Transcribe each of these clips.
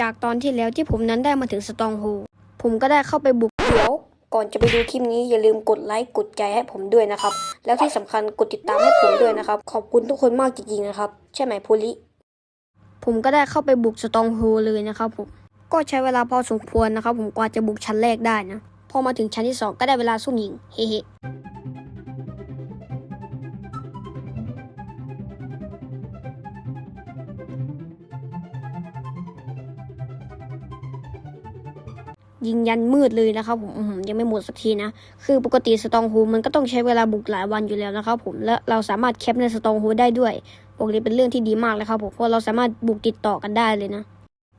จากตอนที่แล้วที่ผมนั้นได้มาถึงสตองโฮผมก็ได้เข้าไปบุกเดี๋ยว ก่อนจะไปดูคลิปนี้อย่าลืมกดไลค์กดใจให้ผมด้วยนะครับ แล้วที่สำคัญกดติดตามให้ผมด้วยนะครับ ขอบคุณทุกคนมากจริงๆนะครับ ใช่ไหมพูลิผมก็ได้เข้าไปบุกสตองโฮเลยนะครับผมก็ใช้เวลาพอสมควรนะครับ ผมกว่าจะบุกชั้นแรกได้นะพอมาถึงชั้นที่สองก็ได้เวลาซุ่มยิงเฮ้ ยิงยันมืดเลยนะครับผมยังไม่หมดสักทีนะ คือปกติสตองโฮมันก็ต้องใช้เวลาบุกหลายวันอยู่แล้วนะครับผมและเราสามารถแคปในสตองโฮได้ด้วยบอกเลยเป็นเรื่องที่ดีมากเลยครับผมเพราะเราสามารถบุกติดต่อกันได้เลยนะ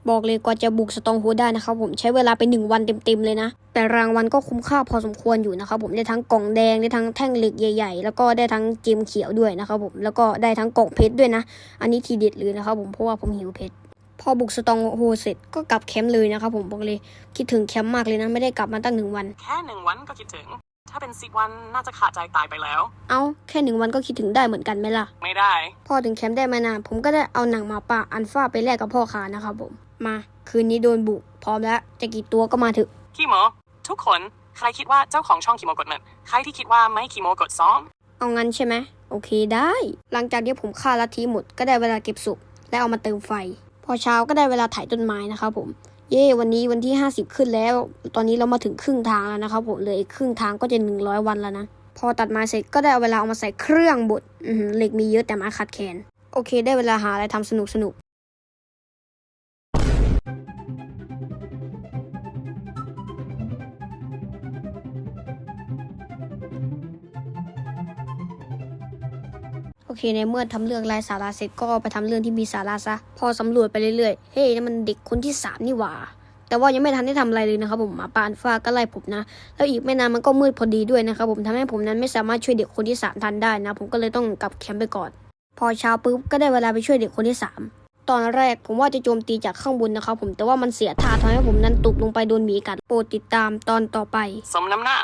บอกเลยกว่าจะบุกสตองโฮได้นะครับผมใช้เวลาไปหนึ่งวันเต็มๆเลยนะ แต่รางวัลก็คุ้มค่าพอสมควรอยู่นะครับผมได้ทั้งกล่องแดงได้ทั้งแท่งเหล็กใหญ่ๆ แล้วก็ได้ทั้งเจมเขียวด้วยนะครับผมแล้วก็ได้ทั้งกล่องเพชรด้วยนะ อันนี้ทีเด็ดเลยนะครับผมเพราะว่าผมหิวเพชร พอบุกสตองโฮเสร็จก็กลับแคมป์เลยนะครับผมบอกเลยคิดถึงแคมป์มากเลยนะไม่ได้กลับมาตั้งหนึ่งวัน แค่หนึ่งวันก็คิดถึง ถ้าเป็นสิบวันน่าจะขาดใจตายไปแล้ว เอาแค่หนึ่งวันก็คิดถึงได้เหมือนกันไหมล่ะ ไม่ได้ พอถึงแคมป์ได้ไม่นานผมก็ได้เอาหนังหมาป่าอันฟ้าไปแลกกับพ่อค้านะครับผม มา คืนนี้โดนบุกพร้อมแล้วจะกี่ตัวก็มาเถอะคีโมทุกคนใครคิดว่าเจ้าของช่องคีโมกดเงินใครที่คิดว่าไม่คีโมกดซ้อมเอางั้นใช่ไหมโอเคได้ หลังจากที่ผมฆ่าลัทธิหมดก็ได้เวลาเก็บศพและเอามาเติมไฟ พอเช้าก็ได้เวลาถ่ายต้นไม้นะครับผม เย่วันนี้วันที่ 50 ขึ้นแล้ว ตอนนี้เรามาถึงครึ่งทางแล้วนะครับผมเหลืออีกครึ่งทางก็จะ 100 วันแล้วนะ พอตัดไม้เสร็จก็ได้เอาเวลาเอามาใส่เครื่องบดเหล็กมีเยอะแต่ไม้ขาดแคลนโอเค ได้เวลาหาอะไรทำสนุกสนุก เคในเมื่อทำเรื่องไร้สาระเสร็จก็ไปทำเรื่องที่มีสาระซะ พอสำรวจไปเรื่อยๆ เฮ้ยนั่นมันเด็กคนที่สามนี่หว่า แต่ว่ายังไม่ทันได้ทำอะไรเลยนะครับผมหมาปานฟ้าก็ไล่ผมนะ แล้วอีกไม่นานมันก็มืดพอดีด้วยนะครับผมทำให้ผมนั้นไม่สามารถช่วยเด็กคนที่สามทันได้นะ ผมก็เลยต้องกลับแคมป์ไปก่อน พอเช้าปุ๊บก็ได้เวลาไปช่วยเด็กคนที่สามตอนแรกผมว่าจะโจมตีจากข้างบนนะครับผมแต่ว่ามันเสียท่าทำให้ผมนั้นตกลงไปโดนหมีกัดโปรดติดตามตอนต่อไป สมน้ำหน้า